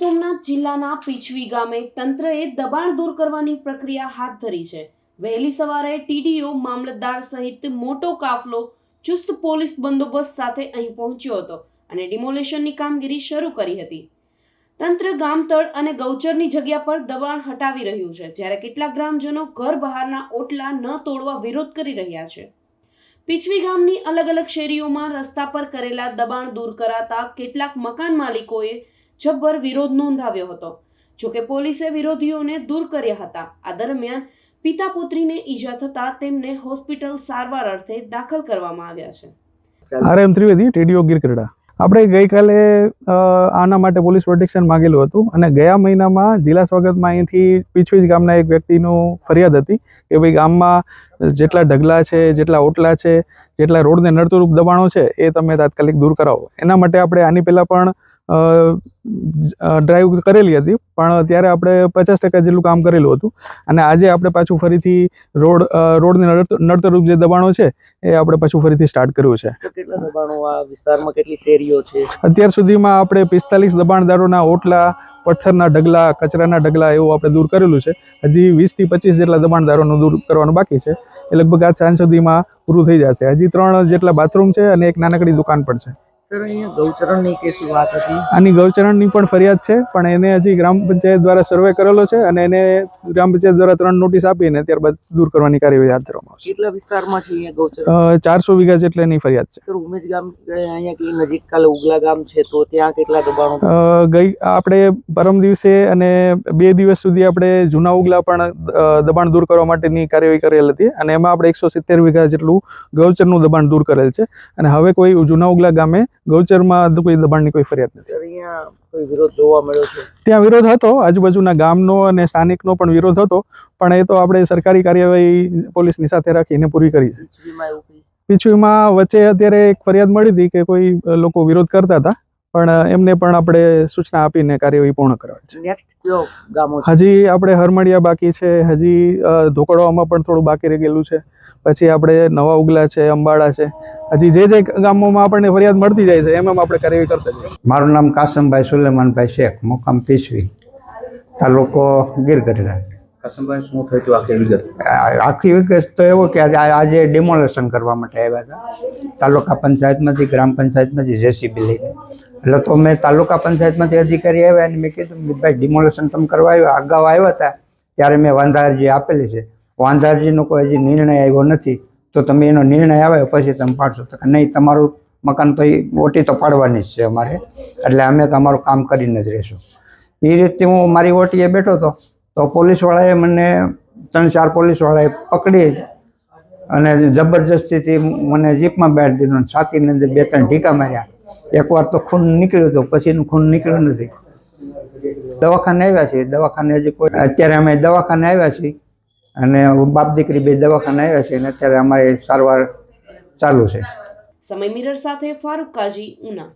સોમનાથ જિલ્લાના પીછવી ગામે તંત્રએ દબાણ દૂર કરવાની પ્રક્રિયા હાથ ધરી છે. વહેલી સવારે ટીડીઓ મામલતદાર સહિત મોટો કાફલો ચુસ્ત પોલીસ બંદોબસ્ત સાથે અહીં પહોંચ્યો હતો અને ડિમોલેશનની કામગીરી શરૂ કરી હતી. તંત્ર ગામતળ અને ગૌચરની જગ્યા પર દબાણ હટાવી રહ્યું છે, જ્યારે કેટલાક ગ્રામજનો ઘર બહારના ઓટલા ન તોડવા વિરોધ કરી રહ્યા છે. પીછવી ગામની અલગ અલગ શેરીઓમાં રસ્તા પર કરેલા દબાણ દૂર કરાતા કેટલાક મકાન માલિકોએ જબ્બર વિરોધ નોંધાવ્યો હતો. જોકે પોલીસે વિરોધીઓને દૂર કર્યા હતા. આ દરમિયાન પિતા પુત્રીને ઈજા થતા તેમને હોસ્પિટલ સારવાર અર્થે દાખલ કરવામાં આવ્યા છે. R M Trivedi, TDO ગીરકરડા. આપણે ગઈકાલે આના માટે પોલીસ પ્રોટેક્શન માંગેલું હતું અને ગયા મહિનામાં જિલ્લા સ્વાગતમાં અહીંથી પીછવીજ ગામના એક વ્યક્તિનું ફરિયાદ હતી કે ભાઈ ગામમાં જેટલા ઢગલા છે, જેટલા ઓટલા છે, જેટલા રોડને નડતુરૂપ દબાણો છે, એ તમે તાત્કાલિક દૂર કરાવો. એના માટે આપણે આની પહેલાં પણ ડ્રાઈવ કરેલી હતી પણ ત્યારે આપણે પચાસ ટકા જેટલું કામ કરેલું હતું. અને આજે આપણે પાછું ફરીથી રોડ રોડને નડતર- નડતરરૂપ જે દબાણો છે એ આપણે પાછું ફરીથી સ્ટાર્ટ કર્યું છે. કેટલા દબાણો આ વિસ્તારમાં કેટલી શેરીઓ છે? અત્યાર સુધીમાં આપણે પિસ્તાલીસ દબાણદારોના ઓટલા પથ્થરના ઢગલા કચરાના ઢગલા એવું આપણે દૂર કરેલું છે. હજી વીસથી પચીસ જેટલા દબાણદારોનું દૂર કરવાનું બાકી છે. એ લગભગ આજ સાંજ સુધીમાં પૂરું થઈ જશે. હજી ત્રણ જેટલા બાથરૂમ છે અને એક નાનકડી દુકાન પણ છે. સર અહીંયા ગૌચરણની વાત હતી? આની ગૌચરણની પણ ફરિયાદ છે પણ એને હજી ગ્રામ પંચાયત દ્વારા સર્વે કરેલો છે અને એને ગ્રામ પંચાયત દ્વારા ત્રણ નોટિસ આપીને ત્યારબાદ દૂર કરવાની કાર્યવાહી હાથ ધરવામાં આવશે. કેટલા વિસ્તારમાં છે અહીંયા ગૌચર ચારસો વીઘા જેટલાની ફરિયાદ છે. ઉમેશ ગામ અહીંયા કે નજીક કાલે ઉગલા ગામ છે તો ત્યાં કેટલા દબાણો ગઈ આપણે પરમ દિવસે અને બે દિવસ સુધી આપણે જૂના ઉગલા પણ દબાણ દૂર કરવા માટેની કાર્યવાહી કરેલ હતી અને એમાં આપણે એકસો સિત્તેર વીઘા જેટલું ગૌચરનું દબાણ દૂર કરેલ છે. અને હવે કોઈ જૂના ઉગલા ગામે ગૌચરમાં કોઈ દબાણની કોઈ ફરિયાદ નથી. ત્યાં વિરોધ હતો આજુબાજુના ગામનો અને સ્થાનિકનો પણ વિરોધ હતો પણ એ તો આપણે સરકારી કાર્યવાહી પોલીસની સાથે રાખીને પૂરી કરી છે. પીછવીમાં વચ્ચે અત્યારે એક ફરિયાદ મળી હતી કે કોઈ લોકો વિરોધ કરતા હતા પણ એમને પણ આપણે સૂચના આપીને કાર્યવાહી પૂર્ણ કરવાની છે. હજી આપણે હરમડિયા બાકી છે હજી ધોકડવામાં પણ થોડું બાકી રહી ગયેલું છે. પછી આપણે નવા ઉગલા છે અંબાડા છે. હજી જે જે ગામોમાં આપણને ફરિયાદ મળતી જાય છે એમ એમ આપણે કાર્યવાહી કરતા જઈએ મારું નામ કાસમભાઈ સુલેમાનભાઈ શેખ મુકામ પીસવી તાલુકો ગીર ગઢડા કાસમભાઈ શું થયું હતું આખી વિગત? આખી વિગત તો એવો કે આજે આજે ડિમોલેશન કરવા માટે આવ્યા હતા. તાલુકા પંચાયતમાંથી ગ્રામ પંચાયતમાંથી જેસીબી લઈને. એટલે તો મેં તાલુકા પંચાયતમાંથી અધિકારી આવ્યા અને મેં કીધું કે ભાઈ ડિમોલેશન તમે કરવા આવ્યા અગાઉ આવ્યા હતા ત્યારે મેં વાંધા અરજી આપેલી છે. વાંધા અરજીનો કોઈ હજી નિર્ણય આવ્યો નથી, તો તમે એનો નિર્ણય આવે પછી તમે પાડશો. તો નહીં, તમારું મકાન તો એ ઓટી તો પાડવાની જ છે અમારે, એટલે અમે તમારું કામ કરીને જ રહીશું. એ રીતે હું મારી ઓટીએ બેઠો હતો, તો પોલીસવાળાએ મને ત્રણ ચાર પોલીસવાળાએ પકડી અને જબરજસ્તીથી મને જીપમાં બેઠ દીધો છાતીની અંદર બે ત્રણ ઢીકા માર્યા. એકવાર તો ખૂન નીકળ્યું હતું, પછીનું ખૂન નીકળ્યું નથી. દવાખાને આવ્યા છીએ, દવાખાને હજી કોઈ અત્યારે અમે દવાખાને આવ્યા છીએ અને બાપ દીકરી બે દવાખાને આવ્યા છે અને અત્યારે અમારે સારવાર ચાલુ છે. સમય મિરર સાથે ફારૂક કાજી, ઉના.